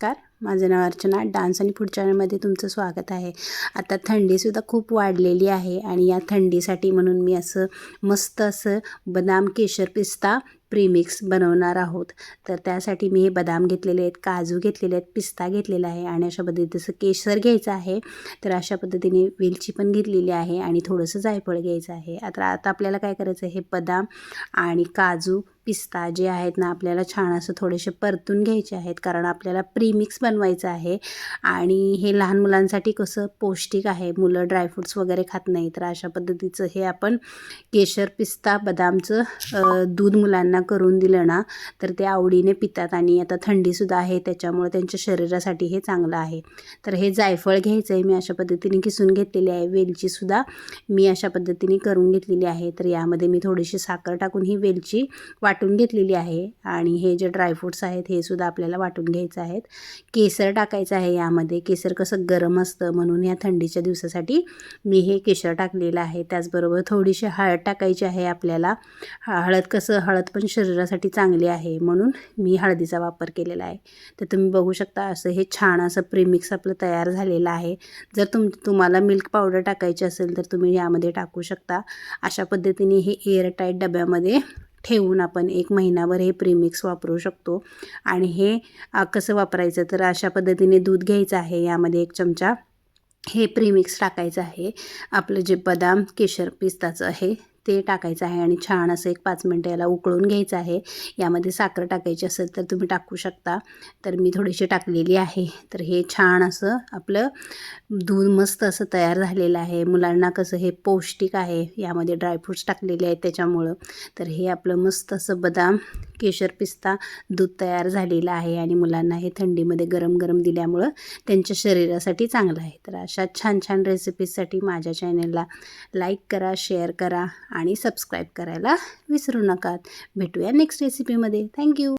নমস্কার माझं नाव अर्चना. डान्स आणि फूड चॅनलमध्ये तुमचं स्वागत आहे. आता थंडीसुद्धा खूप वाढलेली आहे आणि या थंडीसाठी म्हणून मी असं मस्त असं बदाम केशर पिस्ता प्रीमिक्स बनवणार आहोत. तर त्यासाठी मी हे बदाम घेतलेले आहेत काजू घेतलेले आहेत पिस्ता घेतलेला आहे आणि अशा पद्धतीचं केशर घ्यायचं आहे. तर अशा पद्धतीने वेलची पण घेतलेली आहे आणि थोडंसं जायफळ घ्यायचं आहे. आता आता आपल्याला काय करायचं आहे? हे बदाम आणि काजू पिस्ता जे आहेत ना आपल्याला छान असं थोडेसे परतून घ्यायचे आहेत. कारण आपल्याला प्रीमिक्स बनवायचं आहे. आणि हे लहान मुलांसाठी कसं पौष्टिक आहे. मुलं ड्रायफ्रूट्स वगैरे खात नाही तर अशा पद्धतीचं हे आपण केशर पिस्ता बदामचं दूध मुलांना करून दिलं ना तर ते आवडीने पितात. आणि आता थंडीसुद्धा आहे. त्याच्यामुळे त्यांच्या शरीरासाठी हे चांगलं आहे. तर हे जायफळ घ्यायचं आहे मी अशा पद्धतीने किसून घेतलेली आहे. वेलचीसुद्धा मी अशा पद्धतीने करून घेतलेली आहे. तर यामध्ये मी थोडीशी साखर टाकून ही वेलची वाटून घेतलेली आहे. आणि हे जे ड्रायफ्रूट्स आहेत हे सुद्धा आपल्याला वाटून घ्यायचं आहेत. केसर टाकायचं आहे यामध्ये. केसर कसं गरम असतं म्हणून या थंडीच्या दिवसासाठी मी हे केशर टाकलेलं आहे. त्याचबरोबर थोडीशी हळद टाकायची आहे आपल्याला. हळद कसं हळद पण शरीरासाठी चांगली आहे म्हणून मी हळदीचा वापर केलेला आहे. तर तुम्ही बघू शकता असं हे छान असं प्रेमिक्स आपलं तयार झालेलं आहे. जर तुम तुम्हाला मिल्क पावडर टाकायची असेल तर तुम्ही यामध्ये टाकू शकता. अशा पद्धतीने हे एअरटाईट डब्यामध्ये ठेवून आपण एक महिनाभर हे प्रीमिक्स वापरू शकतो. आणि हे कसं वापरायचं? तर अशा पद्धतीने दूध घ्यायचं आहे. यामध्ये एक चमचा हे प्रीमिक्स टाकायचं आहे. आपलं जे बदाम केशर पिस्ताचं आहे ते टाकायचं आहे आणि छान असं एक पाच मिनटं याला उकळून घ्यायचं आहे. यामध्ये साखर टाकायची असेल तर तुम्ही टाकू शकता. तर मी थोडीशी टाकलेली आहे. तर हे छान असं आपलं दूध मस्त असं तयार झालेलं आहे. मुलांना कसं हे पौष्टिक आहे. यामध्ये ड्रायफ्रूट्स टाकलेले आहेत त्याच्यामुळं. तर हे आपलं मस्त असं बदाम केशर पिस्ता दूध तयार झालेलं आहे आणि मुलांना हे थंडीमध्ये गरम गरम दिल्यामुळं त्यांच्या शरीरासाठी चांगलं आहे. तर अशा छान छान रेसिपीजसाठी माझ्या चॅनलला लाईक करा शेअर करा आणि सबस्क्राईब करायला विसरू नका. भेटूया नेक्स्ट रेसिपीमध्ये थँक्यू